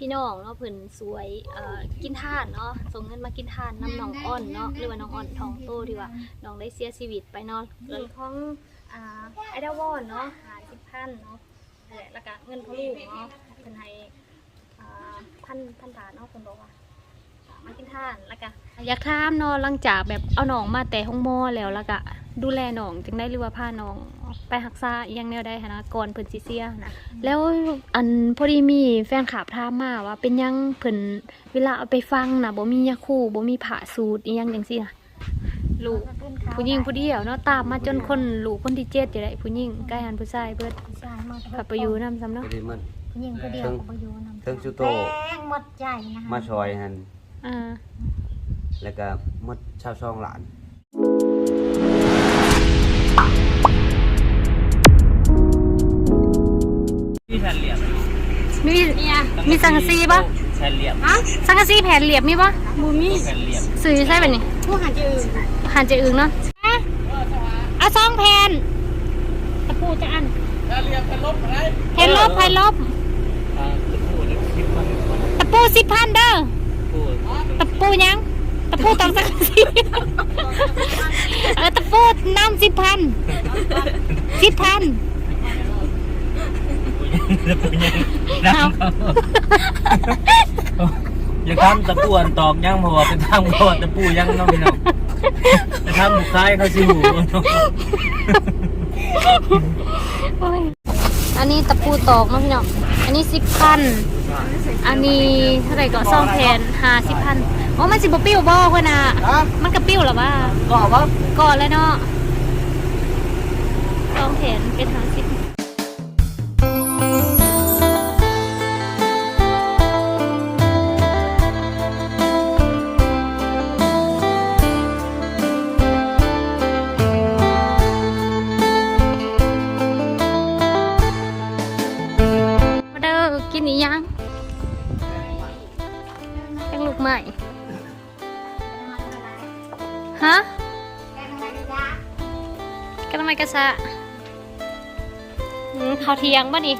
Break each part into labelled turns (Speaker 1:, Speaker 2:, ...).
Speaker 1: พี่น้องเนาะเพิ่นสวยเอ่อกินทานเนาะส่งเงินมากินทานน้ำน้องอ้อนเนาะหรือว่าน้องอ้อนทองโตที่ว่าน้องได้เสียชีวิตไปเนาะเงินของอ่าไอดาวอนเนาะหาสิบพันเนาะนั่นแหละแล้วก็เงินพ่อลูกเนาะเพิ่นให้อ่าพันพันบาทเนาะเพิ่นบอกว่ามากินทานแล้วก็อยากถามเนาะหลังจากแบบเอาน้องมาแต่ห้องหมอแล้วแล้วก็ดูแลน้องจึงได้หรือว่าพาน้อง ไปรักษาอหยังแนวใดหั้นนะก่อนเพิ่นสิเสียนะแล้วอันพอดีมีแฟนคลับถามมาว่าเป็นหยังเพิ่นเวลาเอาไปฟังนะบ่มียาคูบ่มีผ้าสูทอีหยังจังซี่นะลูกผู้หญิงผู้เดียวเนาะตามมาจนคนลูกคนที่เจ็ดจะได้ผู้หญิงใกล้หันผู้ชายเบิด
Speaker 2: ผู้ชายมา
Speaker 1: ขับไปอยู่นำซ้ำเนาะ
Speaker 3: พอดีมัน
Speaker 2: ผู้หญิงผู้เดียวก็บ่อยู่นำ
Speaker 3: เทิงสุโต
Speaker 2: แป้งหมดใจนะคะ
Speaker 3: มาชอยหัน
Speaker 1: อ่า
Speaker 3: แล้วก็หมดชาวช่องหลาน
Speaker 4: ที่แผ่นเหลี่ยม
Speaker 1: มีมีสังกะสีปะ
Speaker 4: แผ่นเหลี่ยม
Speaker 1: สังกะสีแผ่นเหลียบมีปะบ่มี
Speaker 4: แผ่นเหลี่ยม
Speaker 1: ซื้อใช่ป่ะนี่
Speaker 2: ผู้หาจะอื่น
Speaker 1: หันจะอึงเนาะเอาซองแผ่นตะปูจะอันแผ่นลบแผ่นลบแผ่นลบ
Speaker 4: อ่าตะปูนี่คิดมันมัน
Speaker 1: ตะปูสิบพันเด้อ
Speaker 4: ปู
Speaker 1: ตะปูยังตะปูตองสังกะสีเออตะปูน้ำสิบพันสิบพัน
Speaker 4: ตะปูยังน้ำเขาอย่าทำตะปูอันตอกยังเพราะว่าเป็นทางเพราะว่าตะปูยังน้องพี่น้องจะทำบุกซ้ายเขาสิหู
Speaker 1: โอ้ยอันนี้ตะปูตอกเนาะพี่น้องอันนี้สิบพันอันนี้เท่าไหร่ก็ซองแทนห้าสิบพันอ๋อมันสิบปิ้วบ่เพื่อนน่ะมันกระปิ้วเหรอวะ
Speaker 4: ก็ว่า
Speaker 1: ก่อนเลยเนาะซองแทนเป็นห้าสิ ซะอืมข้าวเที่ยงป่ะนี่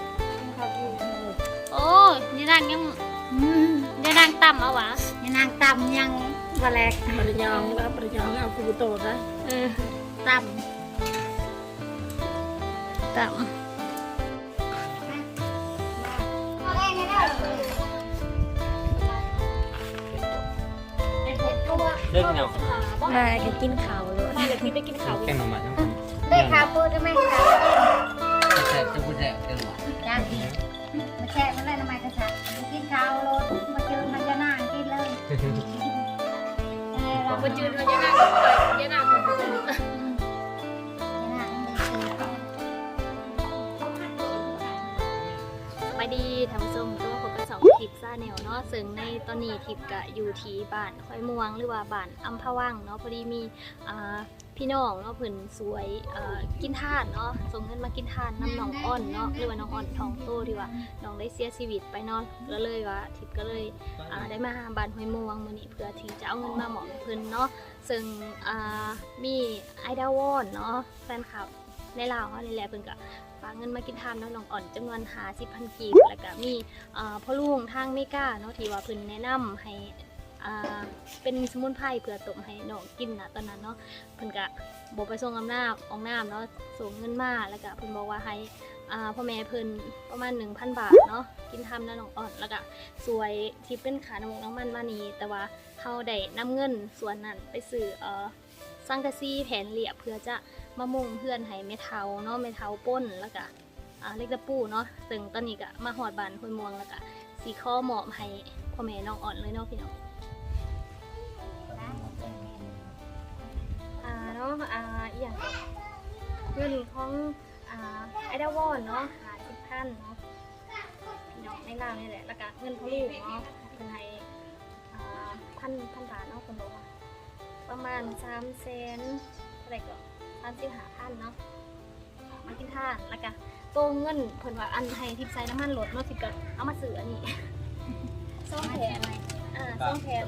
Speaker 1: โอ้ยยายนางยัง
Speaker 2: อืม
Speaker 1: ยายนางต่ำเอาวะ
Speaker 2: ยังนางตำยังบะแลก
Speaker 5: ปริญญาแล้วปริญญาเอาฟูโตได้
Speaker 1: เออ
Speaker 2: ต
Speaker 1: ต่ำ
Speaker 2: เอาแรงเลยเด้อเป็นเผ็ดตัว
Speaker 4: เลิกเนาะำ
Speaker 1: มาจะกินข้าวเลยมาจะกินไปกินข้าว
Speaker 4: แกงหน่อไม้ทั้ง
Speaker 2: ได้ ข่าวปูจะไหมคะ
Speaker 4: แซ่บจะพูดแซ่บแกงหน่อไม้
Speaker 2: จ้างดีมาแช่มาเลยทำไมกระชับกินข้าวโลดมาเจอมันจะนั่งกินเลยเออเรา
Speaker 1: มาจืนมายายนางยายนางสบายดีทำส้มตัวพบกับสองทิปซ่าแนวเนาะซึ่งในตอนนี้ทิปกะอยู่ที่บ้านค่อยม่วงหรือว่าบ้านอัมพวังเนาะพอดีมีอ่า พี่น้องเนาะเพิ่นสวยกินทานเนาะส่งเงินมากินทานน้ำน้องอ้อนเนาะหรือว่าน้องอ้อนทองโตที่ว่าน้องได้เสียชีวิตไปเนาะก็เลยว่าทิปก็เลยได้มาหาบ้านห้วยม่วงมื้อนี้เพื่อที่จะเอาเงินมาหมอบเพิ่นเนาะซึ่งมีไอดาวอนเนาะแฟนคลับในลาวเฮาในแหละเพิ่นก็ฝากเงินมากินทานเนาะน้องอ่อนจำนวนหาสิบพันกีบแล้วก็มีพ่อลุงทางเมกาเนาะที่ว่าเพิ่นแนะนำให้ อ่าเป็นสมุนไพรเพื่อต้มให้น้องกินนะตอนนั้นเนาะเพิ่นก็บอกไปส่งอำนาจองน้ำเนาะส่งเงินมาแล้วก็เพิ่นบอกว่าให้อ่าพ่อแม่เพิ่นประมาณ 1,000 บาทเนาะกินทำนะน้องอ่อนแล้วก็สวยที่เป็นขาน้ำมนน้ำมันมานีแต่ว่าเฮาได้นำเงินส่วนนั้นไปซื้อเอ่อสังกะสีแผ่นเหลียบเพื่อจะมะม่วงเพื่อนให้เมทาเนาะเมทาป้นแล้วก็อ่าเล็กตะปูเนาะซึ่งตอนนี้ก็มาหอดบานห้วยมวงแล้วก็สีข้อหมอบให้พ่อแม่น้องอ่อนเลยเนาะพี่น้อง นาะอ่าอีกอย่างก็เงินของอ่าไอดาวอนเนาะหาสิบพันเนาะพี่น้องในลาวนี่แหละแล้วก็เงินพ่อลูกเนาะเป็นให้อ่าพันพันบาทเนาะคนบอกว่าประมาณสามเซนอะไรก็สามสิบห้าพันเนาะมากินท่านแล้วก็โตเงินเพิ่นว่าอันให้ทิพย์ใส่น้ำมันรถเนาะทิพย์ก็เอามาซื้ออันนี้ซ่องแขนอ่าซ่องแขน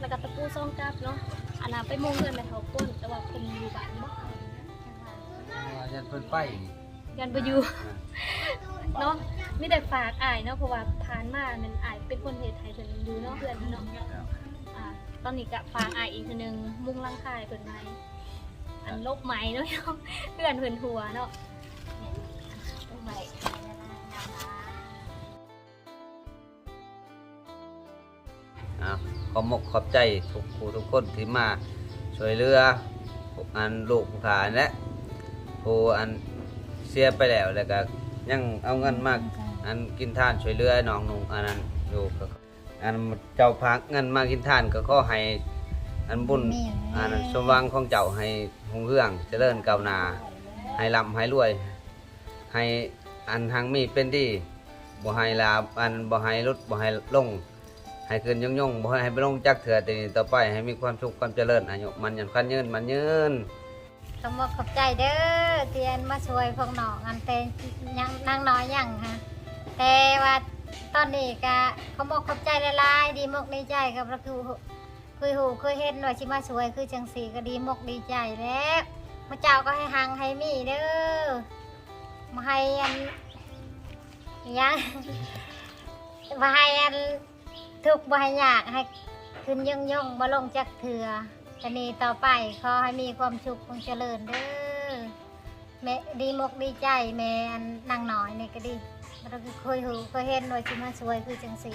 Speaker 1: แล้วก็ตะปูซ่องกลับเนาะ อันนั้นไปมงเงินไปเท่าก้นแต่ว่าเพิ่นอยู่บ้านบ่
Speaker 3: ยันเพิ่นไป
Speaker 1: ยันบ่อยู่เนาะมีแต่ฝากอายเนาะเพราะว่าผ่านมานั้นอายเป็นคนเฮ็ดให้เพิ่นอยู่เนาะเพื่อนเนาะอ่าตอนนี้ก็ฝากอายอีกทีนึงมุ่งร่างกายเพิ่นไหมอันลบไหมเนาะเพื่อนเพิ่นหัวเนาะลบไห
Speaker 3: อะขอมกขอบใจทุกผู้ทุกคนที่มาช่วยเหลืออันลูกผู้ขาและผู้อันเสียไปแล้วแล้วก็ยังเอาเงินมากอันกินทานช่วยเหลือน้องนุ่งอันนั้นอยู่ก็อันเจ้าพักเงินมากินทานก็ขอให้อันบุญอันสมหวังของเจ้าให้หงเรื่องเจริญก้าวหน้าให้ร่ำให้รวย ให้อันทางมีเป็นที่บ่ให้ลาบอันบ่ให้ลดบ่ให้ลง ให้ขึ้นย่องยงบ่ให้ไปลงจักเถื่อต่นี้ต่อไปให้มีความสุขความเจริญอายุมันยันคันยืนมันยืน
Speaker 2: ต้องบอกขอบใจเด้อเตียนมาช่วยพวกหนองอันเตนยังนางน้อยยังฮะแต่ว่าตอนนี้ก็เขาบอกขอบใจละลายดีมกดีใจกับพระครูเคยหูเคยเห็นว่าชิมาช่วยคือจังสีก็ดีมกดีใจแล้วพระเจ้าก็ให้หังให้มีเด้อมาให้อันยังมาให้อัน ทุกข์บ่ให้ยากให้ขึ้นย่องย่องๆบ่ลงจักเถื่อชนีต่อไปขอให้มีความสุขความเจริญเด้อแม่ดีมกดีใจแม่อันนางน้อยนี่ก็ดีเราก็เคยหูเคยเห็นว่าชิมาสวยคือจังสี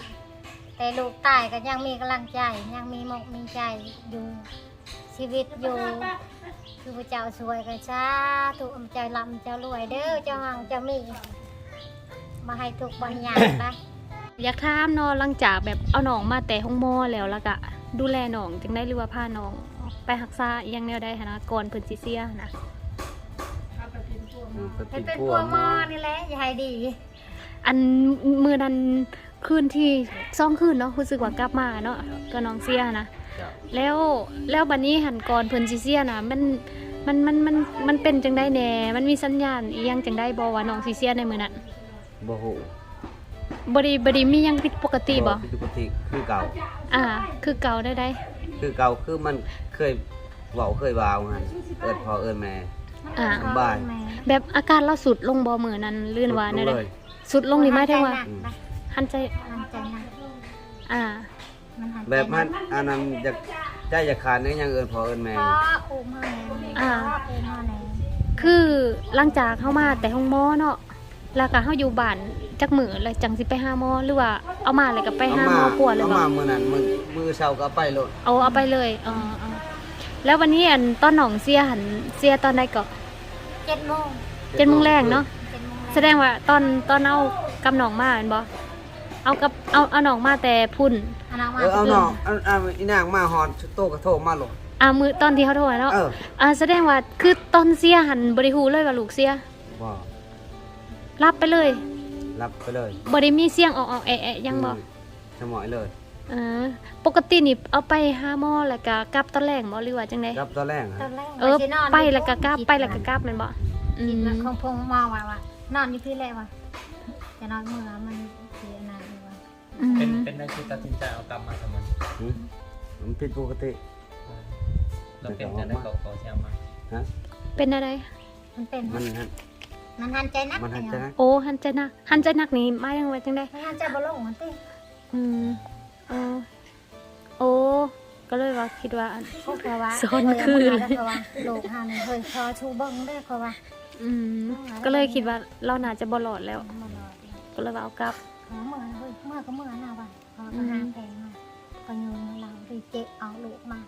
Speaker 2: แต่ลูกตายก็ยังมีกำลังใจยังมีมกมีใจอยู่ชีวิตอยู่คือพระเจ้าสวยกันช้าถูกอำใจลำเจ้ารวยเด้อเจ้าหังเจ้ามีมาให้ทุกบางอย่างนะ
Speaker 1: อยากถามเนาะหลังจากแบบเอาน้องมาแต่ห้องหมอแล้วแล้วก็ดูแลน้องจังได้หรือว่าพาน้อง ไปรักษาอหยังแนวใดหั้นนะก่อนเพิ่นสิเสียหั้นนะ
Speaker 2: ให้เป็นพวกหมอนี่แหละอย่าให้ดี
Speaker 1: อันมือนั้นคืนที่ซ่องคืนเนาะรู้สึกว่ากลับมาเนาะก็น้องเสียหั้นนะ แล้วแล้วบัดนี้หันก่อนเพิ่นสิเสียน่ะมันมันมันมันมันเป็นจังได้แหน่ มันมีสัญญาณอีหยังจังได้บ่ว่าน้องสิเสียในมื้อนั้น
Speaker 3: บ่ฮู้
Speaker 1: บ่ได้บ่ได้มีหยังผิดปกติบ่
Speaker 3: ผิดปกติคือเก่า
Speaker 1: อ่า คือเก่าได้ได้
Speaker 3: คือเก่าคือมันเคยเว้าเคยวาวหั่นเอิ้นพ่อเอิ้นแม่
Speaker 1: อ่า
Speaker 3: สบาย
Speaker 1: แบบอาการเราสุดลงบ่มื้อนั้นลื่นว่า
Speaker 3: ล
Speaker 1: แน่
Speaker 3: ง
Speaker 1: ได้
Speaker 3: เลย
Speaker 1: สุดลงนี่หมายถึงว่า
Speaker 2: มันหนักนะ
Speaker 1: หันใจ
Speaker 2: มันใจหนัก
Speaker 1: อ่า
Speaker 2: มันหายใจ
Speaker 3: แบบมัน
Speaker 2: หก
Speaker 3: อันนั้นอยากใจอยากขาดนี่ยังเอิ้นพ่อเอิ้นแม่
Speaker 2: เพราะอูมาแหน
Speaker 1: อ่า
Speaker 2: เพราะอูมาแหน
Speaker 1: คือหลังจากเข้ามาแต่ห้องหมอเนาะ แล้วก็เฮาอยู่บ้านจักมื้อแล้วจังสิไปหาหมอหรือว่าเอามาแล้วก็ไปหาหมอปัวเลย
Speaker 3: เอา
Speaker 1: บ่
Speaker 3: มามื้อนั้นมื้อมื้อเช้าก็เอาไปโลด
Speaker 1: เอาเอาไปเลยอ๋ออ๋อแล้ววันนี้อันตอนหนองเสียหันเสียตอนใดก็
Speaker 2: เจ็ดโมง
Speaker 1: เจ็ดโมงแรงเนาะ
Speaker 2: เจ็ดโมง
Speaker 1: แสดงว่าตอนตอนเอากับหนองมาแม่นบ่เอากับเอาเอาหนองมาแต่พุ่น
Speaker 2: เอาน้องมา
Speaker 3: เออเอาน้องเอาเอาอีนางมาฮอดโตก็โทรมาโลด
Speaker 1: อ่ามือตอนที่เขาโทรเนาะ
Speaker 3: เออ
Speaker 1: อ่าแสดงว่าคือตอนเสียหันบริฮูเลยว่าลูกเสีย
Speaker 3: บ่
Speaker 1: รับไปเลย
Speaker 3: รับไปเลย
Speaker 1: บริมีเสียงออกออกแอะแอะยังบ่
Speaker 3: มสมอยเลย
Speaker 1: เออปกตินี่เอาไปหาหมอแล้วก็กลับตอนแรกบ่หรือว่าจังได
Speaker 3: รับตอนแรก
Speaker 2: ตอ
Speaker 3: ฮะ
Speaker 2: นแรก
Speaker 1: เออ
Speaker 2: ว่าสินน
Speaker 1: ไปแล้วก็กลับไปแล้วก็กลับแม่นบ่อื
Speaker 2: กิน
Speaker 1: ม
Speaker 2: แล้วของพงมาว่าว่านอนนี่พี่แหละว่ะจะนอนมือมันเสียนานเลยว่ะ
Speaker 1: อืม
Speaker 4: เป็นเป็นได้คือตัดสินใจเอากลับมาทำไม
Speaker 3: หืมมันผิดปกติ
Speaker 4: เราเป็นจะได้เขาเขาเชื่อมา
Speaker 3: ฮะ
Speaker 1: เป็นอะไร
Speaker 2: มันเป็น
Speaker 3: มันฮะ
Speaker 2: มันหันใจนัก
Speaker 3: มันหันใจนะ
Speaker 1: โอ้หันใจนักหันใจนักนี่มายังไงจังได
Speaker 2: มันหันใจบ่ลงมันติ
Speaker 1: อืมเออโอ้ก็เลยว่าคิดว่าอัน
Speaker 2: พวกเขาว่า
Speaker 1: สอนคือ
Speaker 2: เฮ้ยเอามาแล้วเขาว่าลูกหานี่เฮ้ยพอชูเบิ่งได้เขาว่า
Speaker 1: อืมก็เลยคิดว่าเราน่าจะบ่รอดแล้ว
Speaker 2: มันรอด
Speaker 1: ก็เลยว่าเอากลับ
Speaker 2: เขาเมื่อเฮ้ยเมื่อก็เมื่อหน้าว่ะเขาก็หาแพงมาก็โยนให้เราดีเจ็บเอาลูกมา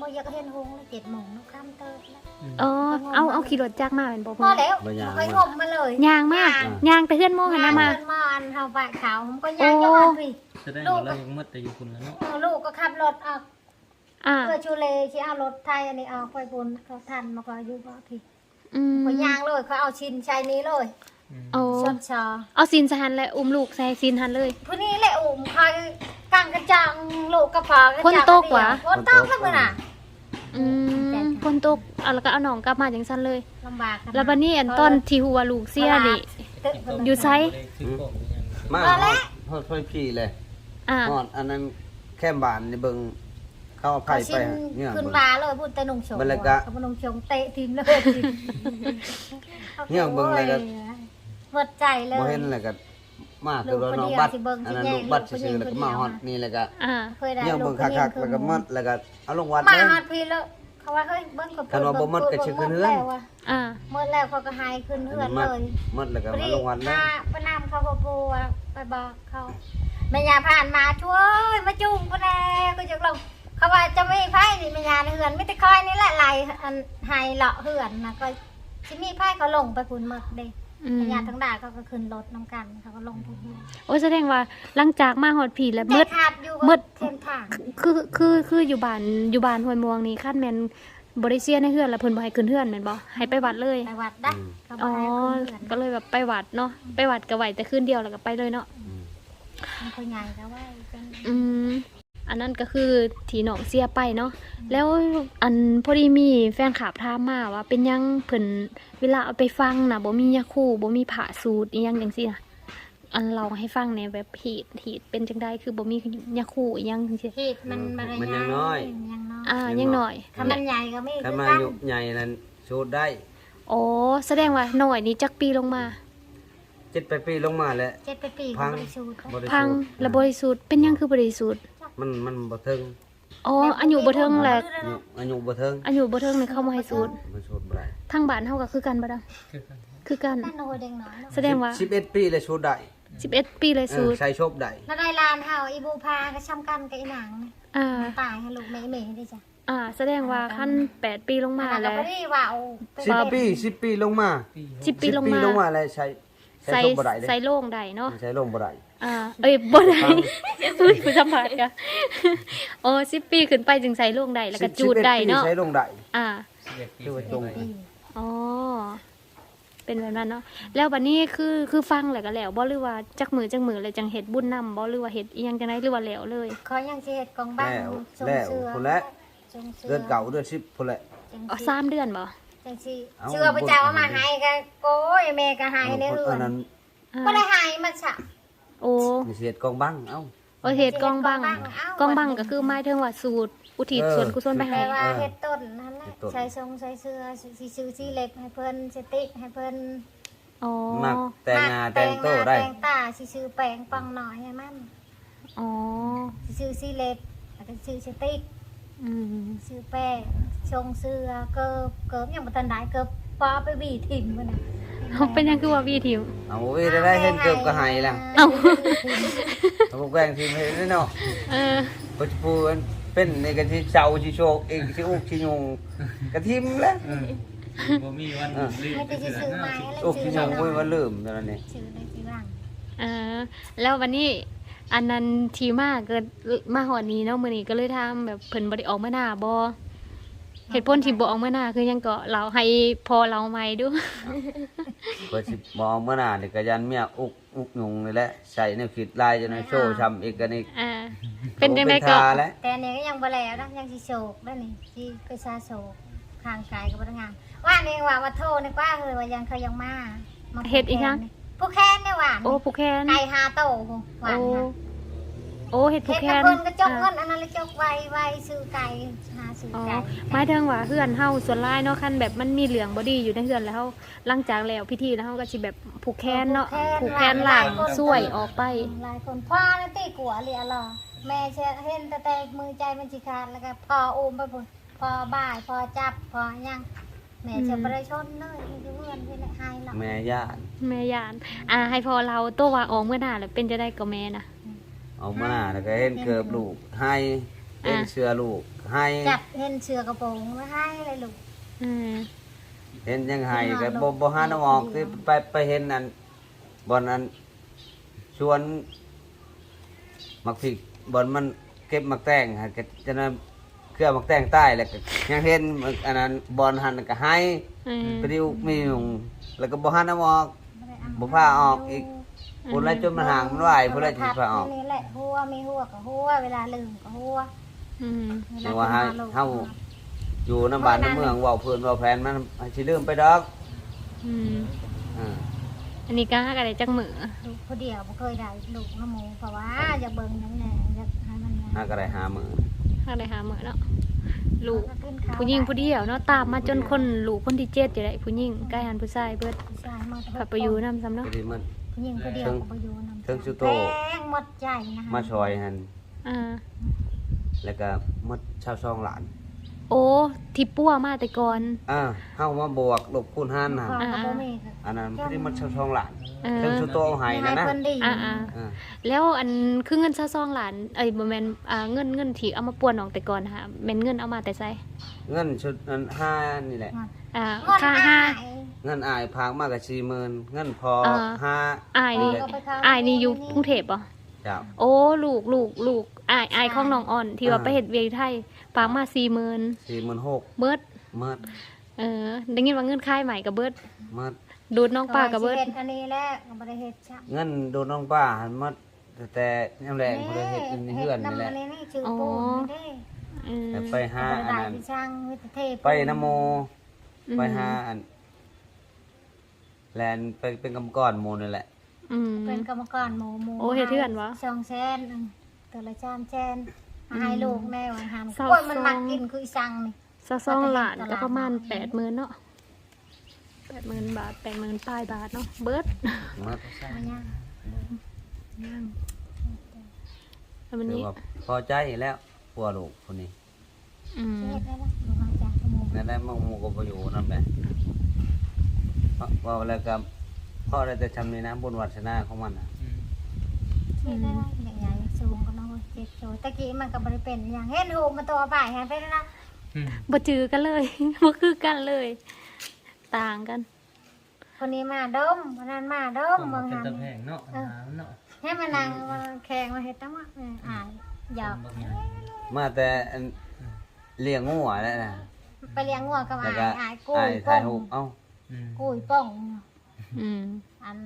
Speaker 2: บ่อยากเห็นหงเลยเจ็ดโมงนกข้ามเติบแล้ว
Speaker 1: เออเอาเอาขี่รถจักรมาเป็นบ่
Speaker 2: พ
Speaker 1: เพิ่
Speaker 2: อนแล้วไปงมมาเลย
Speaker 1: ยางมากยางแต่เฮือนโมหันหน้ามา
Speaker 2: เงินมาอันเขาไปเขาผมก็ย่างจังหวัดพี่
Speaker 4: จะได้เรายังมืดแต่อยู่คุณแล้วเนาะ
Speaker 2: ลูกก็ขับรถออก
Speaker 1: อ่า
Speaker 2: เพื่อชูเลที่เอารถไทยอันนี้เอาไปบนเขาทันมาก็อยู่ก็พี่
Speaker 1: อืม
Speaker 2: เขาย่างเลยเขาเอาชินชายนี้เลย
Speaker 1: โอ้
Speaker 2: ชดชอ
Speaker 1: เอาซีนสหันและอุ้มลูกใส่ซีนหันเลย
Speaker 2: ผู้นี้แหละอุ้มคอย กังกระจังลูกกระเพาะ
Speaker 1: คนโตกว่า
Speaker 2: คนโตกแล้วมึงน่ะ
Speaker 1: อืมคนตกเอาแล้วก็เอาน้องกลับมาจังซั่นเลย
Speaker 2: ลำบากขนาด
Speaker 1: แล้วบัดนี้อันตอนที่หัวลูกเสียนี่
Speaker 2: ตึ๊บ
Speaker 1: อยู่ไส
Speaker 3: มา
Speaker 2: มา
Speaker 3: ฮ
Speaker 2: แล้
Speaker 3: อ
Speaker 2: ว
Speaker 3: ดฮอดพ่อพี่เลย
Speaker 1: อ่า
Speaker 3: ฮอดอันนั้นแค่บานนี่เบิ่งเข้าเอาไผ่
Speaker 2: เขาชิ
Speaker 3: ไป
Speaker 2: น
Speaker 3: เนี่ย
Speaker 2: ขึ้น
Speaker 3: เบิ่ง
Speaker 2: บาเลยพูดแต่นุ่งโชง
Speaker 3: บรรยากาศ
Speaker 2: เขานุ่งโชงเตะทีมเลย
Speaker 3: เนี่ยเบิ่งอะไรกัน
Speaker 2: หมดใจเลย
Speaker 3: บ่เห็นแล้วก็ มา
Speaker 2: ลู
Speaker 3: คือกเรา
Speaker 2: คน
Speaker 3: น้อง
Speaker 2: เดียว
Speaker 3: บัตร
Speaker 2: สิเบิ่ง
Speaker 3: อันนั้น
Speaker 2: สิแย
Speaker 3: ลู
Speaker 2: ก
Speaker 3: กบัตร
Speaker 2: ลูกคน
Speaker 3: ซื่อๆ
Speaker 2: เดี
Speaker 3: แล้ว
Speaker 2: ยว
Speaker 3: ก็มาฮอด
Speaker 2: คนเดียว
Speaker 3: นี่แล้วก็
Speaker 1: อ่า
Speaker 2: เคยได้
Speaker 3: ยัง
Speaker 2: ลู
Speaker 3: เบิ่
Speaker 2: ก
Speaker 3: ง
Speaker 2: คน
Speaker 3: คั
Speaker 2: เดียว
Speaker 3: กๆแล้วก็หมดแล้วก็เอาลงวัด
Speaker 2: มา
Speaker 3: เลย
Speaker 2: ฮอดพี่แล้วเขาว่าเฮ้ยเบิ่งก็
Speaker 3: คันว่าบ่หมดก็สิขึ้นเรือน
Speaker 2: แล้วะ
Speaker 1: อ่า
Speaker 2: หมดแล้วเขาก็หายขึ้นเฮือนเลย
Speaker 3: หมดแล้วก็
Speaker 2: พอ
Speaker 3: มา
Speaker 2: ดี
Speaker 3: ลงวัดเลย
Speaker 2: มาไปนำเขาพ่อปู่อะไปบอกเขาแม่ยาผ่านมาช่วยมาจุ่มปะแน่ก็จะลงเขาว่าจะไม่ไพ่นี่แม่ยาในเฮือนไม่แต่คอยนี่แหละไหลอันไฮเลาะเฮือนนะก็สิมีไพ่เขาลงไปคุณหมึกเด้
Speaker 1: อืม
Speaker 2: แม่ยาทั้งด่าเขาก็ขึ้นรถน้ำกันเขาก็ลงทุน
Speaker 1: โอ้แสดงว่าหลังจากมาฮอดผีแล้ว
Speaker 2: แต่
Speaker 1: มืด
Speaker 2: ขาดอยู่
Speaker 1: มืด
Speaker 2: เส้นทาง
Speaker 1: คือคือคืออยู่บ้านอยู่บ้านห้วยม่วงนี่คาดแม่นบ่ได้เสียในเฮือนแล้วเพิ่นบ่ให้ขึ้นเฮือนแม่นบ่ให้ไปวัดเลย
Speaker 2: ไปวัดได้เขาบ
Speaker 1: อ๋
Speaker 2: อ
Speaker 1: อ
Speaker 2: กให้ขึ้นเฮือน
Speaker 1: ก็เลยแบบไปวัดเนาะ ไปวัดก็ไหวแต่คืนเดียวแล้วก็ไปเลยเนาะ
Speaker 3: อืม
Speaker 2: มันคนใหญ่ก็ว่าเป็น
Speaker 1: อืม อันนั้นก็คือที่น้องเสียไปเนาะแล้วอันพอดีมีแฟนคลับถามมาว่า เป็นหยังเพิ่นเวลาเอาไปฟังน่ะบ่มียาคูบ่มีผ้าสูตรอีหยังจังซี่น่ะอันเราให้ฟังในแบบเหตุเหตุเป็นจังไดคือบ่มียาคูอีหยังจังซี่
Speaker 2: ขีดมัน
Speaker 3: มันยังน้อย
Speaker 2: ยังน้อย
Speaker 1: อ่ายังหน่อย
Speaker 2: ถ้ามันใหญ่ก็ไม่
Speaker 3: ถ้า
Speaker 2: คือ
Speaker 3: มา
Speaker 2: กัน
Speaker 3: อยู่ใหญ่นั้นชูดได้
Speaker 1: โอ้แสดงว่าหน่อยนี้จักปีลงมา
Speaker 3: เจ็ดแปดปีลงมาแล้ว
Speaker 2: เจ็ดไปปี
Speaker 3: พัง
Speaker 2: บริสุทธิ์
Speaker 3: บ่ได้
Speaker 1: พัง
Speaker 3: สูบ
Speaker 1: และบริสุทธิ์เป็นหยังคือบริสุทธิ์
Speaker 3: มันมันบ่ถึง
Speaker 1: อ๋ออายุบ่เทิงแหละ
Speaker 3: อายุอายุบ่ถึง
Speaker 1: อายุบ่เทิงนี่เข้ามาให้สูตร
Speaker 3: มันชูดบ่ได้
Speaker 1: ทางบ้านเฮาก็คือกันบ่ดังคือกัน
Speaker 2: นั่นโอ้ยเด็กน้อยเนาะ
Speaker 1: แสดงว่า
Speaker 3: 11ปีเลยชูดได้
Speaker 1: 11ปีเลย
Speaker 3: เอ
Speaker 1: สู
Speaker 3: อ
Speaker 1: ตร
Speaker 3: ใช้ชบได้
Speaker 2: แล้วได้ลานเฮาอีบูพาก็ช้ำกันกับอีหนัง
Speaker 1: อ่า
Speaker 2: ตายให้ลูกแม่แม่ได้จ้ะ
Speaker 1: อ่าแสดงว่าขั้น8ปีลงมา
Speaker 2: อันนั้น
Speaker 1: แล้ว
Speaker 2: ก็บ่ได้ว่าเอาไป
Speaker 3: สิบ
Speaker 2: เล่น
Speaker 3: ปีสิบปีลงมา
Speaker 1: 10ปีลง
Speaker 3: สิบ
Speaker 1: มา
Speaker 3: ลงมาแล้วใช้ใช้
Speaker 1: ใส่
Speaker 3: ชบบ่ได้เลย
Speaker 1: ใส่โล่งได้เนาะ
Speaker 3: ใช้ลงบ่ได้
Speaker 1: อ่าเอ้ยบ่ได้อุ้ยผู้สัมภาษณ์กะโอ้10ปีขึ้นไปจึงใส่โล่งได้แล้วก็จูดได้เนาะ
Speaker 3: ใช้ลงได้
Speaker 1: อ่า
Speaker 3: คือว่าตรง
Speaker 2: ปี
Speaker 1: อ๋อเป็นแบบนั้นเนาะแล้วบัดนี้คือคือฟังแล้วก็แล้วบ่หรือว่าจักมือจักมือเลยจังเฮ็ดบุญนำบ่หรือว่าเฮ็ดอีหยังจังไดหรือว่าแล้วเลย
Speaker 2: ขอยังสิเฮ็ดกองบ้าน
Speaker 3: แล้ว
Speaker 2: ทรง
Speaker 3: แล้ว
Speaker 2: เสือ
Speaker 3: พุ่นแหละ
Speaker 2: ทรงเสือ
Speaker 3: เดือนเก่าเดือนสิบพุ่นแหละ
Speaker 2: จัง
Speaker 1: อ๋อ
Speaker 2: สิ
Speaker 1: สามเดือนบ่
Speaker 2: จังสิ
Speaker 3: เอา
Speaker 2: เสือพระเจ้าเอามาให้ก็โอ้ยแม่ก็ให้ในเฮือ
Speaker 3: อั
Speaker 2: น
Speaker 3: นนั้น
Speaker 1: อ่า
Speaker 2: บ่ได้ให้มาซะ
Speaker 1: โอ้
Speaker 3: มีเศษกองบังเอ้า
Speaker 1: โอเฮ็ดกองบัง
Speaker 2: เฮ็ด
Speaker 1: กองบังก็คือหมายถึงว่าสูตรอุทิศ
Speaker 3: เออ
Speaker 1: ส่วนกุศลไป
Speaker 2: แปล
Speaker 1: ให้
Speaker 2: ว่า
Speaker 3: เออ
Speaker 2: เฮ็ดต้นนั่นแหละ
Speaker 3: เฮ็ดต้น
Speaker 2: ใส่ทรงใส่เสื้อสิซื้อสีเล็กให้เพิ่นสติ๊กให้เพิ่น
Speaker 1: อ๋อ
Speaker 3: มักแต่งงานแต่งโตได้
Speaker 2: แต่งตาสิซื้อแปรงปังหน่อยให้มัน
Speaker 1: อ๋อ
Speaker 2: สิซื้อสีเล็กแล้วก็ซื้อสติ๊ก
Speaker 1: อืม
Speaker 2: ซื้อแป้งชงเสื้อเกิบเกิบยังบ่ทันได้เกิบ ปอไปบีถิ่มมันน่ะ
Speaker 1: เขาเป็นหยังคือว่าวีทิว
Speaker 3: เอาเว้ยได้ได้เห็นเกือบก็ให้ละ
Speaker 1: เอ้า
Speaker 3: เอาพวกแกล้งทีมให้ได้เนาะ
Speaker 1: เออ
Speaker 3: ปัจจุบันเป็นในกันที่เช้าที่โชคเองที่อุกที่ยงกระทิมแล้ว
Speaker 4: เออบ่มีวันลืม
Speaker 2: ไม่ได้สิซื้อไม้อะไร
Speaker 3: อุกที่
Speaker 2: ซื้
Speaker 3: ย
Speaker 2: อง
Speaker 3: ไว้ว่าลืมตอนนี้
Speaker 2: ซื้อได้ทีหลัง
Speaker 1: เออ แล้ววันนี้อันนั้นทีมาเกิดมาหอดนี้เนาะมื้อนี้ก็เลยทำแบบเพิ่นบ่ได้ออกมาหน้าบ่ เหตุผลที่บ่ออกมาหน้าคือหยังก็เราให้พอเราใหม่ดู
Speaker 3: เปิดสิมองเมื่อหน้านี่ก็ยันเมียอุกอุกยงนี่แหละใส่ในขีดลายจนในโชว์ช้ำอีกกันอีก
Speaker 1: อ่าเป็นจังไดก็
Speaker 3: ทาแล้ว
Speaker 2: แต่อันนี้ก็ยังบ่แล้วนะยังสิโศกได้นี่สิไปซาโศกข้างกายกับพนักงาน ว่านี่ว่าว่าโทษนี่กว่าเฮ้ยว่ายังเขายังมามา
Speaker 1: เฮ็ดอีกยัง
Speaker 2: ผู้แค้นเนี่ยหวาน
Speaker 1: โอ้ผู้แคน
Speaker 2: ไก่หาโตหวาน
Speaker 1: โอ้
Speaker 2: ค่ะ
Speaker 1: โอ้เฮ็ดผู้
Speaker 2: เฮ็ด
Speaker 1: แค
Speaker 2: กับ
Speaker 1: น
Speaker 2: เพิ่นก็จกเงิ
Speaker 1: อ่า
Speaker 2: นอันนั้นเลยจกไวไวซื้อไก่หาซื้อ
Speaker 1: อ๋อ
Speaker 2: ไก่
Speaker 1: หมายถึงว่าเฮือนเฮาส่วนหลายเนาะคันแบบมันมีเหลืองบ่ดีอยู่ในเฮือนแล้วเฮาหลังจากแล้วพิธีแล้วเฮาก็สิแบบผูกแขนเนาะผูกแขนล่างสวยออกไป
Speaker 2: หลายคนพ่อนั่นตีกัวเรียหรอแม่เชื่อเห็นแต่แต่มือใจมันสิขาดแล้วก็พ่ออุ้มไปพุ่นพ่อบ่ายพ่อจับพ่อยังแม่เชื่อบ่ได้ชนเลยมันคือเพื่อนเพิ่นให้หายหรอก
Speaker 3: แม่ญาติ
Speaker 1: แม่ยาน อ่าให้พอเราตัวว่าออกเมื่อหน้าแล้วเป็นจะได้กับแม่นะ
Speaker 3: เอามาหน้าแล้วก็เห็นเกือบลูกให้เห็น
Speaker 1: อะ
Speaker 3: เสื้อลูกให้
Speaker 2: จับเห็นเชือกระโปรงไว้ให้เลยลูก
Speaker 1: อืม
Speaker 3: เห็นยังให้ก็บ่บ่หาน้ำออกคือไปไปเห็นอันบอนอันชวนมักผิกบอนมันเก็บมักแตงฮะก็จะนั้นเครือมักแตงใต้แล้วก็ยังเห็นมึกอันนั้นบอนหันก็ให้
Speaker 1: อืม
Speaker 3: ไปดิวมียุงแล้วก็บ่หาน้ำออก
Speaker 2: บ่ได้เอ
Speaker 3: บ่พาออกอีก พุ่นละจนมันห่างมันไหวพุ่นละสิพาออก
Speaker 2: นี่แหละหัวมีหัวกับหัวเวลาลืมกับหัว
Speaker 1: อืม
Speaker 3: แต่ว่าให้เฮาอยู่น้ำบ้านน้ำเมืองเว้าเพิ่นเว้าแผนมันสิลืมไปดอก
Speaker 1: อืม
Speaker 3: อ่า
Speaker 1: อันนี้ก็ฮักอะไรจักมือ
Speaker 2: ลูกผู้เดียวบ่เคยได้ลูกน้ำหมูเพราะว่าอยากเบิ่งน้ำแหน่อยากให้มัน
Speaker 3: หาก็ได้หามือ
Speaker 1: ฮักอะไรหามือเนาะลูก
Speaker 2: ขึ้นเขา
Speaker 1: ผู้หญิงผู้เดียวเนาะตามมาจนคนลูกคนที่เจ็ดอยู่ได้ผู้หญิงใกล้หันผู้ชายเบิด
Speaker 2: ใช่หมด
Speaker 1: ขับไปอยู่นำซ้ำเนาะ
Speaker 3: พอดีมัน
Speaker 2: ผู้หญิงผู้เดียวก็ไปอยู่นำ
Speaker 3: เทิงสุโต
Speaker 2: แพงหมดใจนะ
Speaker 3: มาซอยหัน
Speaker 1: อ่า
Speaker 3: แล้วก็หมดชาวซองหลาน
Speaker 1: โอ้ที่ปั้วมาแต่ก่อน
Speaker 3: อ่าเฮามาบวกลบคูณหาร
Speaker 2: ข
Speaker 3: หั่น
Speaker 2: องก็บ่มีก็
Speaker 3: อันนั้นพอดีหมดชาวซองหลาน
Speaker 1: เออ
Speaker 3: เทิงสุโตเอาให้
Speaker 2: ให้
Speaker 3: นะนะ
Speaker 2: เพิ่นดี
Speaker 1: อ่าอ่า
Speaker 3: อ่า
Speaker 1: แล้วอันคือเงินซะซองหลานเอ้ยบ่แม่นอ่าเงินเงินที่เอามาป่วนน้องแต่ก่อนค่ะแม่นเงินเอามาแต่ไส
Speaker 3: เงินชุดนั้นห้านี่แหละ
Speaker 1: อ่า
Speaker 2: เงิน
Speaker 1: ค่า
Speaker 2: อ้า
Speaker 1: ห้า
Speaker 2: ย
Speaker 3: เงินอายพากมากกับสี่หมื่นเงินพอ
Speaker 1: อ่า
Speaker 3: ห้า
Speaker 1: อายนี่
Speaker 2: ก็ไปเข้า
Speaker 1: อายนี่อยู่กรุงเทพบ่
Speaker 3: เจ้า
Speaker 1: โอ้ลูกลูกลูกอายอายของน้องอ่อน ที่ว่า
Speaker 3: อ่า
Speaker 1: ไปเฮ็ดเวียกไทยฝากมา40,000
Speaker 3: สี่หมื่นหก
Speaker 1: เบิด
Speaker 3: เมื่อ
Speaker 1: เออได้ยินว่าเงินค่ายใหม่กับเบิด
Speaker 3: เมื่อ
Speaker 1: ดูดน้องป้ากับเบิด
Speaker 2: ฮ็อันนี้แหละก็บ่ได้เฮ็ดจ้ะ
Speaker 3: เงินโดนน้องป้าหันหมาแต่แต่ยามแรงบ่ได้เฮ็ดอันนี้เฮือนนี่แหละ
Speaker 2: ฮ็ดำนี่ชื่อปูนนี่
Speaker 1: เออ
Speaker 3: แต่ไปหา
Speaker 2: เด้
Speaker 3: อัน
Speaker 2: บ่ได้
Speaker 3: นั้น
Speaker 2: ที่ช่างวิทยเทพ
Speaker 3: ไปนโม
Speaker 1: อืม
Speaker 3: ไปหาอันแลนไปเป็นกำก้อนหมูนี่แหละ
Speaker 1: อืม
Speaker 2: เป็นกรรมการหมู่หมู่
Speaker 1: โอ้เฮ็ดเทื่อนวะ
Speaker 2: สองแสนหนึ่งตัวละจานแสนให้ลูกแม่ว่าหาม
Speaker 1: เศร้า
Speaker 2: โอ้ยมัน
Speaker 1: ทรง
Speaker 2: มักกินคืออีสังนี่
Speaker 1: ซะซองหลานก็ประมาณ80,000เนาะ80,000บาท80,000ปลายบาทเนาะเบิด
Speaker 3: เมื่อ
Speaker 2: มันยัง
Speaker 1: ยังแล้วมัน
Speaker 3: ถือ
Speaker 1: นี้
Speaker 3: ว่าพอใจแล้วพัวลูกคนนี้
Speaker 1: อืม
Speaker 2: เฮ็ดได้ละลูกเนั่
Speaker 3: นได้มาหมูก็บ่อยู่นั่นแหละพราะว่าแล้วก็พ่อได้แต่ทำในี่นะบุญวัฒนาของมันน่ะ
Speaker 4: อืม
Speaker 2: เฮ็ดได้ละใหญ่ๆสูงก็น้องเจ็บโซตะกี้มันก็บ่ได้เป็นหยังเฮ็ดหูมาตัวบ่ายให้ไปแล้วนะ
Speaker 4: อืม
Speaker 1: บ่จือกันเลยบ่คือกันเลย ต่างกัน
Speaker 2: คนนี้มาดมคนนั้นมาดม
Speaker 4: ต้อง
Speaker 2: เบิ่ง
Speaker 4: น
Speaker 2: หัน
Speaker 4: ตะแพงเน
Speaker 2: ให้มานั่งแข่งมาเฮ็ดตั้งว่าอออายหยอก
Speaker 3: มาแต่เลี้ยงงัวแล้วนะ
Speaker 2: ไปเลี้ยงงัวกับ
Speaker 3: แล้ว
Speaker 2: อาย
Speaker 3: ก็
Speaker 2: อายกุ้
Speaker 3: อาย
Speaker 2: ย
Speaker 3: ถ่าย
Speaker 2: ป้
Speaker 3: รู
Speaker 2: อง
Speaker 3: ปเอ้า
Speaker 4: อืม
Speaker 2: กุ้ยป้อง
Speaker 1: อืม
Speaker 2: อัน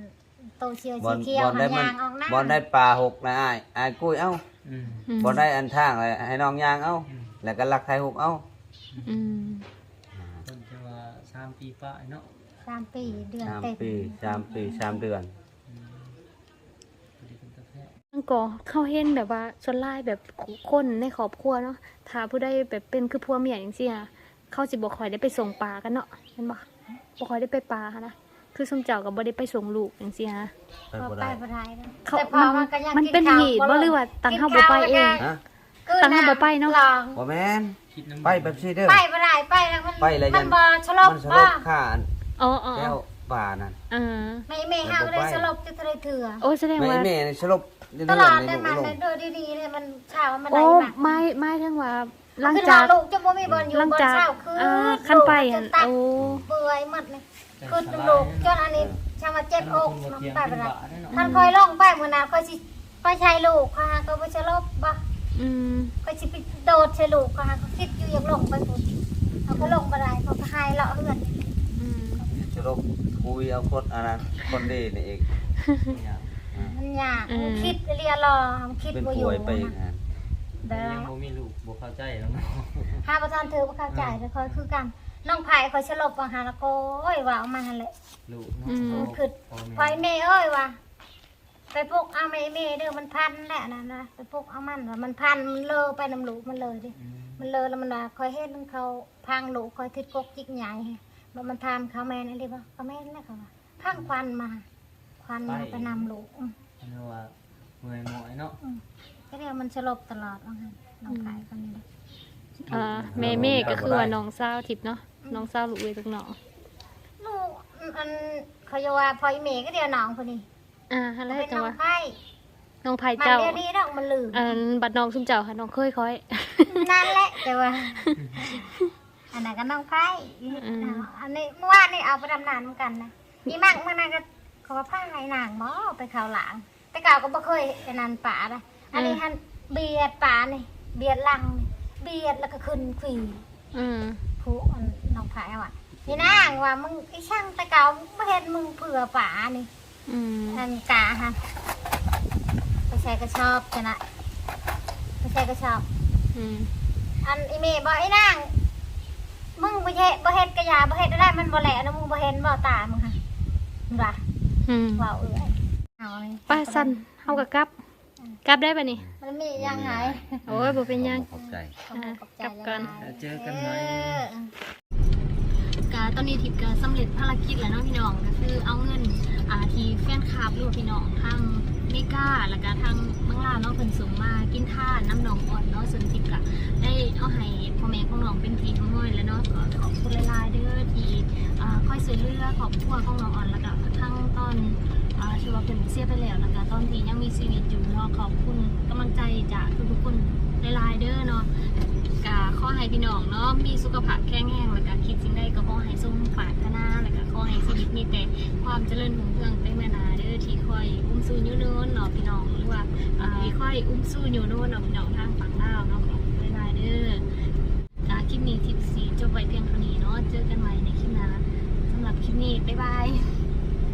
Speaker 2: โตเชียว
Speaker 3: บอ
Speaker 2: สี
Speaker 3: ล
Speaker 2: เขียว
Speaker 3: บอล
Speaker 2: หั
Speaker 3: ได้
Speaker 2: น
Speaker 3: มัน
Speaker 2: ยางออกหน้า
Speaker 3: บอลได้ปลาหกนะอายอายกุ้ยเอ้า
Speaker 4: อืม
Speaker 1: อืม
Speaker 3: บอลได้อันทางเลยให้น้องยางเอ้าแล้วก็ลักถ่ายรูปเอ้า
Speaker 1: อืม
Speaker 4: ต้นจะว่าสามปีป้าเนาะ
Speaker 2: สามปีเดือน
Speaker 3: สาม
Speaker 2: เต็ม
Speaker 3: ปีสามปีสามเดือน
Speaker 4: อืมพอดีเป็นตะแพง
Speaker 1: มันก็เข้าเห็นแบบว่าส่วนหลายแบบคนในครอบครัวเนาะถ้าผู้ใดแบบเป็นคือพัวเมียอย่างเสีย เขาสิบ่ค่อยได้ไปส่งปลากันเนาะเห็นบ่บ่ค่อยได้ไปปลาหั้นนะคือสมเจ้าก็บ่ได้ไปส่งลูกอย่างเสียนะ
Speaker 3: ไป
Speaker 2: พอ
Speaker 3: บ่
Speaker 2: ไป
Speaker 3: ได้
Speaker 2: บ่ได้นะ
Speaker 1: เขา
Speaker 2: แต่พอมันก็ยัง
Speaker 1: มัน
Speaker 2: กิ
Speaker 1: เป็น
Speaker 2: ข้าว
Speaker 1: เหตุบ่หรือว่าตังเฮาบ่ไปเอง
Speaker 3: ฮะ
Speaker 2: กิน
Speaker 1: ตังเฮาบ่ไปเนาะ
Speaker 2: ลอง
Speaker 3: บ่แม่น
Speaker 4: คิดน้ำ
Speaker 3: ไปแบบซี่เด้อ
Speaker 2: ไปบ่ได้ไปแล้วมัน
Speaker 3: ไปแล้วยั
Speaker 2: มันนบ่ฉลบ
Speaker 3: มันสล
Speaker 2: บ่
Speaker 3: บค่าอัน
Speaker 1: อ๋ออ๋อ
Speaker 3: แก้วป่านั่น
Speaker 1: เออ
Speaker 2: ไม่ไม่เฮาก็ได้ฉลบจะได้เถื่อ
Speaker 1: โอ้แสดง
Speaker 3: ไม่
Speaker 1: ว่า
Speaker 3: แม่นี่สลบเรื่
Speaker 2: ต
Speaker 3: อย
Speaker 2: ลอด
Speaker 3: ๆใน
Speaker 2: ได้
Speaker 3: ลูก
Speaker 2: มัน
Speaker 3: ลง
Speaker 2: ได้เด้อดีๆเลยมันเช้ามัน
Speaker 1: โอ้
Speaker 2: ได้มา
Speaker 1: ไม่ไม่ทั้งว่า หลัง
Speaker 2: คือ
Speaker 1: จาก
Speaker 2: ลูกจะบ่มีบอลอยู่
Speaker 1: หลัง
Speaker 2: บอล
Speaker 1: จาก
Speaker 2: เช้าคือ
Speaker 1: อ่าขั้นไป
Speaker 2: ลู
Speaker 1: หั่
Speaker 2: ก
Speaker 1: น
Speaker 2: จะตัก
Speaker 1: โอ้
Speaker 2: เปื่อยหมดเลยคือลูกจนอันนี้ชามาเจ็บอก
Speaker 4: น้ำ
Speaker 2: น้ำ
Speaker 4: ตา
Speaker 2: ตา
Speaker 4: ไป
Speaker 2: ไป
Speaker 4: แล้
Speaker 2: แล้ววท่านคอยลงไปมื้อหน้าคอยสิไปใช้ลูกค่ะก็บ่จะลบบ่
Speaker 1: อืม
Speaker 2: คอยสิไปโดดใช้ลูกค่ะก็คิดอยู่อยากลงไปพุ่นเขาก็ลงบ่ได้เขาก็หายเลาะเฮือน
Speaker 1: อืม
Speaker 3: สลบคุยเอาคนอันนั้นคนดีนี่เองอ่า
Speaker 2: มันยากมันคิดเรียรอมันคิด
Speaker 3: เป็น
Speaker 2: บ่อ
Speaker 3: ป่
Speaker 2: ยู่
Speaker 3: วยไปอีก
Speaker 2: นะ
Speaker 3: นะ
Speaker 2: เด้อ
Speaker 4: ยังบ่มีลูกบ่เข้าใจแล้วเนาะ
Speaker 2: ถ้าประธานเธอบ่เข้าใจแต่คอยคือกันน้องไผ่คอยสลบว่าหาละโกยว่าเอามาหั่นแหละ
Speaker 4: ลูกเนาะ
Speaker 2: มันคือ
Speaker 4: พ่อแม่
Speaker 2: ไฟเมย์เอ้ยว่ะไปพกเอาไม่เมย์เด้อมันพันแหละนะนะไปพกเอามันว่ามันพันมันเลอไปน้ำหลูกมันเลยดิ
Speaker 4: อืม
Speaker 2: มันเลอแล้วมันว่าคอยเห็นเขาพังหลูกคอยทิดกกจิกใหญ่ว่ามันทามเขาแม่นอะไรบ่เขาแม่นนะเขาว่าพังควันมา ควันมาไปนำหลูกอืม
Speaker 4: อันนี้ว่า เมื่อยหมอยเนาะ
Speaker 2: ก็เดียวมันสลบตลอดว่างั้นน้องขายคนนี้เลย
Speaker 1: อ่าแม่เมฆก็คือว่าน้องสาวทิพย์เนาะน้องสาวลูกเวยลูกน้อง
Speaker 2: ลูกอันเขาจะว่าพออีเมย์ก็เดียวน้องคนนี้
Speaker 1: อ่าฮัลโหล
Speaker 2: เป็น
Speaker 1: จัง
Speaker 2: น้อง
Speaker 1: ว่า
Speaker 2: ไผ่
Speaker 1: น้องไผ่
Speaker 2: มัน
Speaker 1: เจ้า
Speaker 2: เดียวนี้น้องมันลืม
Speaker 1: อันบัดน้องซุมเจ้าค่ะน้องเคยคอย
Speaker 2: นั่นแหละแต่ว่า อันนั้นก็น้องไผ่
Speaker 1: อืม
Speaker 2: อันนี้เมื่อวานนี่เอาไปทำนานเหมือนกันนะนี่มั่งเมื่อนั้นก็เขาว่าผ้าไหนางหมอไปข่าวหลัง แต่เก่าก็บ่เคยไปนานป่านะอันนี้ฮันเบียดป่านี่เบียดลังนี่เบียดแล้วก็ขึ้นขวี
Speaker 1: อืม
Speaker 2: ผู้อันน้องไผ่ว่ะนี่นางว่ามึงไอ้ช่างแต่เก่าไม่เห็นมึงเผื่อป่านี่
Speaker 1: อืม
Speaker 2: อันกาฮะไปใช้กระชอบชนะไปใช้กระชอบ
Speaker 1: อืม
Speaker 2: อันอีเมย์บอกไอ้นางมึงบ่เฮ็ดบ่เฮ็ดกระยาบ่เฮ็ดได้มันบ่แหละนะมึงบ่เห็นบ่ตามึงค่ะมึงว่า
Speaker 1: อืม
Speaker 2: ว้าวเอ้ย เอาเลย
Speaker 1: ป้าสั้นเฮากับกลับ กลับได้ปะนี่
Speaker 2: มันมียังไง
Speaker 1: โอ้ยบ่เป็นหยัง
Speaker 3: ขอบใจ
Speaker 2: ขอบคุณขอบใจ
Speaker 1: กลับก่อน
Speaker 2: หลายๆ
Speaker 4: เจอกันหน่อย
Speaker 2: เออ
Speaker 1: กาตอนนี้ทิพย์ก็สำเร็จภารกิจแล้วเนาะพี่น้องก็คือเอาเงินอ่าที่แฟนคลับหรือว่าพี่น้องทางเมกาแล้วก็ทางเมืองลาวเนาะเพิ่นส่งมากินท่านน้ำหนองอ่อนเนาะส่วนทิพย์ก็ได้เอาให้พ่อแม่ของน้องเป็นทีทั้งน้อยแล้วเนาะก็ขอบคุณหลายๆเด้อที่อ่าคอยช่วยเหลือครอบครัวของน้องอ่อนแล้วก็ทั้งตอน อ่าที่ว่าเพิ่นเสียไปแล้วแล้วก็ตอนที่ยังมีชีวิตอยู่เนาะขอบคุณกำลังใจจากทุกๆคนหลายๆเด้อเนาะก็ขอให้พี่น้องเนาะมีสุขภาพแข็งแรงแล้วก็คิดสิ่งใดก็ขอให้สมปรารถนาแล้วก็ขอให้ชีวิตมีแต่ความเจริญรุ่งเรืองไปเมื่อนาเด้อที่คอยอุ้มสู้อยู่โน้นเนาะพี่น้องหรือว่าที่คอยอุ้มสู้อยู่โน้นเนาะพี่น้องทางฝั่งลาวเนาะขอบคุณหลายๆเด้อก็คลิปนี้ทิปสีจบไว้เพียงเท่านี้เนาะเจอกันใหม่ในคลิปหน้าสำหรับคลิปนี้บ๊ายบาย